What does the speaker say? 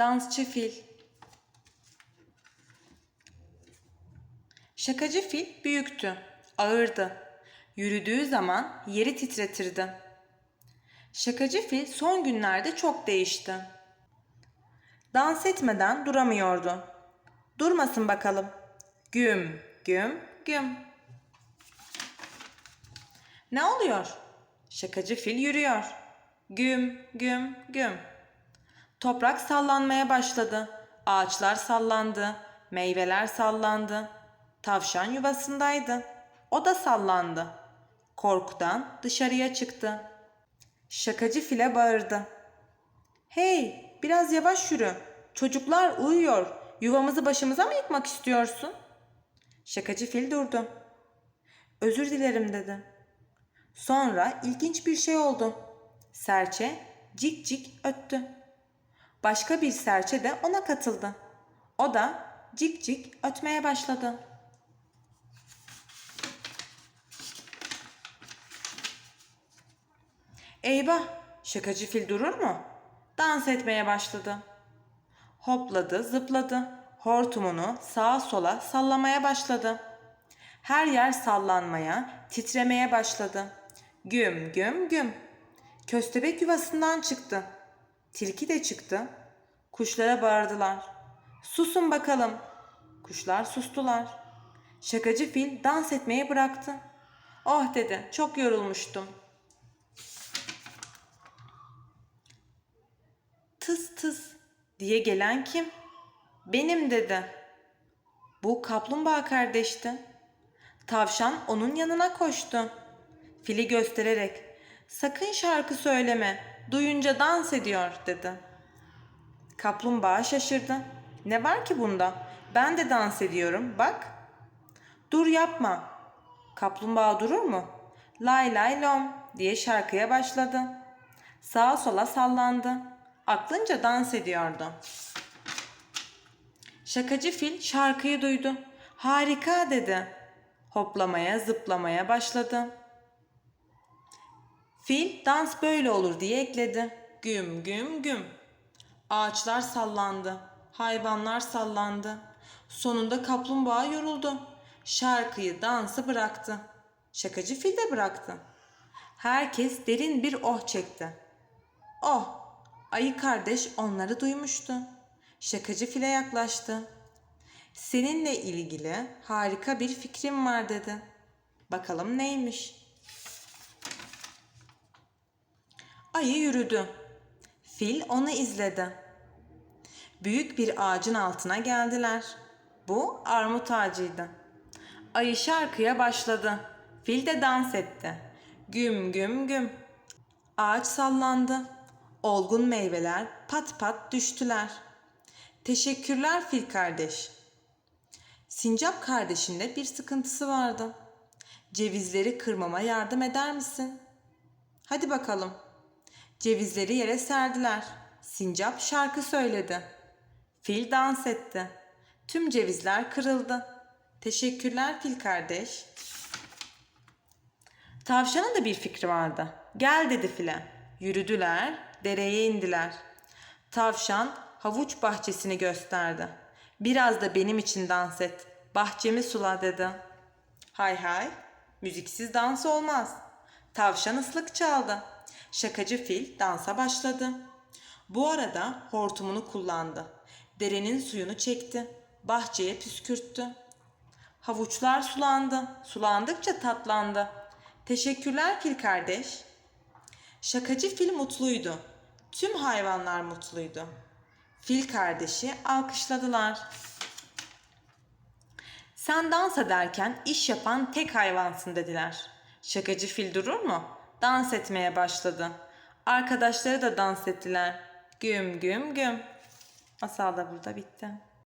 Dansçı fil. Şakacı fil büyüktü, ağırdı. Yürüdüğü zaman yeri titretirdi. Şakacı fil son günlerde çok değişti. Dans etmeden duramıyordu. Durmasın bakalım. Güm, güm, güm. Ne oluyor? Şakacı fil yürüyor. Güm, güm, güm. Toprak sallanmaya başladı. Ağaçlar sallandı. Meyveler sallandı. Tavşan yuvasındaydı. O da sallandı. Korkudan dışarıya çıktı. Şakacı file bağırdı. Hey, biraz yavaş yürü. Çocuklar uyuyor. Yuvamızı başımıza mı yıkmak istiyorsun? Şakacı fil durdu. Özür dilerim dedi. Sonra ilginç bir şey oldu. Serçe cik cik öttü. Başka bir serçe de ona katıldı. O da cik cik ötmeye başladı. Eyvah! Şakacı fil durur mu? Dans etmeye başladı. Hopladı, zıpladı. Hortumunu sağa sola sallamaya başladı. Her yer sallanmaya, titremeye başladı. Güm güm güm. Köstebek yuvasından çıktı. Tilki de çıktı. Kuşlara bağırdılar. Susun bakalım. Kuşlar sustular. Şakacı fil dans etmeyi bıraktı. Oh dedi, çok yorulmuştum. Tıs tıs diye gelen kim? Benim dedi. Bu kaplumbağa kardeşti. Tavşan onun yanına koştu. Fili göstererek sakın şarkı söyleme duyunca dans ediyor dedi. Kaplumbağa şaşırdı. Ne var ki bunda? Ben de dans ediyorum bak. Dur yapma. Kaplumbağa durur mu? Lay lay lom diye şarkıya başladı. Sağa sola sallandı. Aklınca dans ediyordu. Şakacı fil şarkıyı duydu. Harika dedi. Hoplamaya, zıplamaya başladı. Fil dans böyle olur diye ekledi. Güm güm güm. Ağaçlar sallandı. Hayvanlar sallandı. Sonunda kaplumbağa yoruldu. Şarkıyı, dansı bıraktı. Şakacı fil de bıraktı. Herkes derin bir oh çekti. Oh, ayı kardeş onları duymuştu. Şakacı file yaklaştı. Seninle ilgili harika bir fikrim var dedi. Bakalım neymiş? Ayı yürüdü. Fil onu izledi. Büyük bir ağacın altına geldiler. Bu armut ağacıydı. Ayı şarkıya başladı. Fil de dans etti. Güm güm güm. Ağaç sallandı. Olgun meyveler pat pat düştüler. Teşekkürler fil kardeş. Sincap kardeşinde bir sıkıntısı vardı. Cevizleri kırmama yardım eder misin? Hadi bakalım. Cevizleri yere serdiler. Sincap şarkı söyledi. Fil dans etti. Tüm cevizler kırıldı. Teşekkürler fil kardeş. Tavşanın da bir fikri vardı. Gel dedi file. Yürüdüler, dereye indiler. Tavşan havuç bahçesini gösterdi. Biraz da benim için dans et. Bahçemi sula dedi. Hay hay, müziksiz dans olmaz. Tavşan ıslık çaldı. Şakacı fil dansa başladı. Bu arada hortumunu kullandı. Derenin suyunu çekti. Bahçeye püskürttü. Havuçlar sulandı. Sulandıkça tatlandı. Teşekkürler fil kardeş. Şakacı fil mutluydu. Tüm hayvanlar mutluydu. Fil kardeşi alkışladılar. Sen dans ederken iş yapan tek hayvansın dediler. Şakacı fil durur mu? Dans etmeye başladı. Arkadaşları da dans ettiler. Güm güm güm. Masal da burada bitti.